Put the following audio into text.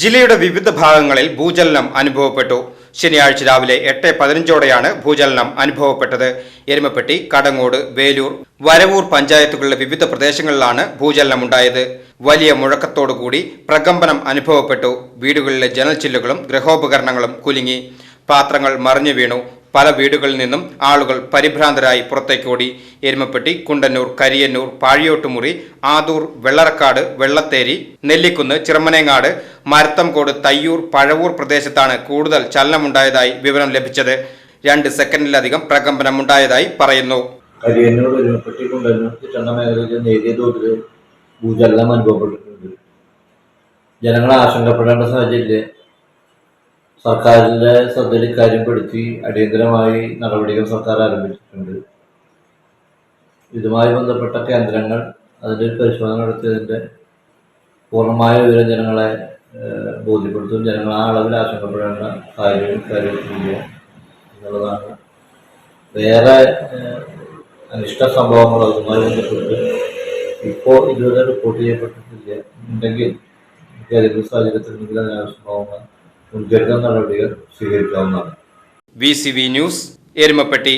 ജില്ലയുടെ വിവിധ ഭാഗങ്ങളിൽ ഭൂചലനം അനുഭവപ്പെട്ടു. ശനിയാഴ്ച രാവിലെ എട്ട് പതിനഞ്ചോടെയാണ് ഭൂചലനം അനുഭവപ്പെട്ടത്. എരുമപ്പെട്ടി കടങ്ങോട് വേലൂർ വരവൂർ പഞ്ചായത്തുകളിലെ വിവിധ പ്രദേശങ്ങളിലാണ് ഭൂചലനം ഭൂചലനമുണ്ടായത് വലിയ മുഴക്കത്തോടുകൂടി പ്രകമ്പനം അനുഭവപ്പെട്ടു. വീടുകളിലെ ജനൽ ചില്ലുകളും ഗൃഹോപകരണങ്ങളും കുലുങ്ങി. പാത്രങ്ങൾ മറിഞ്ഞു വീണു. പല വീടുകളിൽ നിന്നും ആളുകൾ പരിഭ്രാന്തരായി പുറത്തേക്കോടി എരുമപ്പെട്ടി കുണ്ടന്നൂർ കരിയന്നൂർ പാഴിയോട്ടുമുറി ആദൂർ വെള്ളറക്കാട് വെള്ളത്തേരി നെല്ലിക്കുന്ന് ചിറമനേങ്ങാട് മരത്തംകോട് തയ്യൂർ പഴവൂർ പ്രദേശത്താണ് കൂടുതൽ ചലനമുണ്ടായതായി വിവരം ലഭിച്ചത്. രണ്ട് സെക്കൻഡിലധികം പ്രകമ്പനമുണ്ടായതായി പറയുന്നു. കരിയന്നൂർ കുണ്ടന്നൂർ ഭൂചലനം അനുഭവപ്പെട്ടിട്ടുണ്ട്. ജനങ്ങളെ ആശങ്കപ്പെടേണ്ട സാഹചര്യം സർക്കാരിന്റെ ശ്രദ്ധയിൽ ഇക്കാര്യം പെടുത്തി അടിയന്തരമായി നടപടികൾ സർക്കാർ ആരംഭിച്ചിട്ടുണ്ട്. ഇതുമായി ബന്ധപ്പെട്ട കേന്ദ്രങ്ങൾ അതിന്റെ പരിശോധന നടത്തിയതിന്റെ പൂർണമായ വിവരം ജനങ്ങളെ ബോധ്യപ്പെടുത്തും. ജനങ്ങൾ ആ അളവിൽ ആശങ്കപ്പെടേണ്ട കാര്യം എന്നുള്ളതാണ്. വേറെ അനിഷ്ട സംഭവങ്ങൾ അതുമായി ബന്ധപ്പെട്ട് ഇപ്പോൾ ഇതുവരെ റിപ്പോർട്ട് ചെയ്യപ്പെട്ടിട്ടില്ല. ഉണ്ടെങ്കിൽ ഏതെങ്കിലും സാഹചര്യത്തിലുണ്ടെങ്കിൽ അതിനാവശ്യമാവുന്ന മുൻകരുതൽ നടപടികൾ സ്വീകരിക്കാവുന്നതാണ്. V news Erumapetty.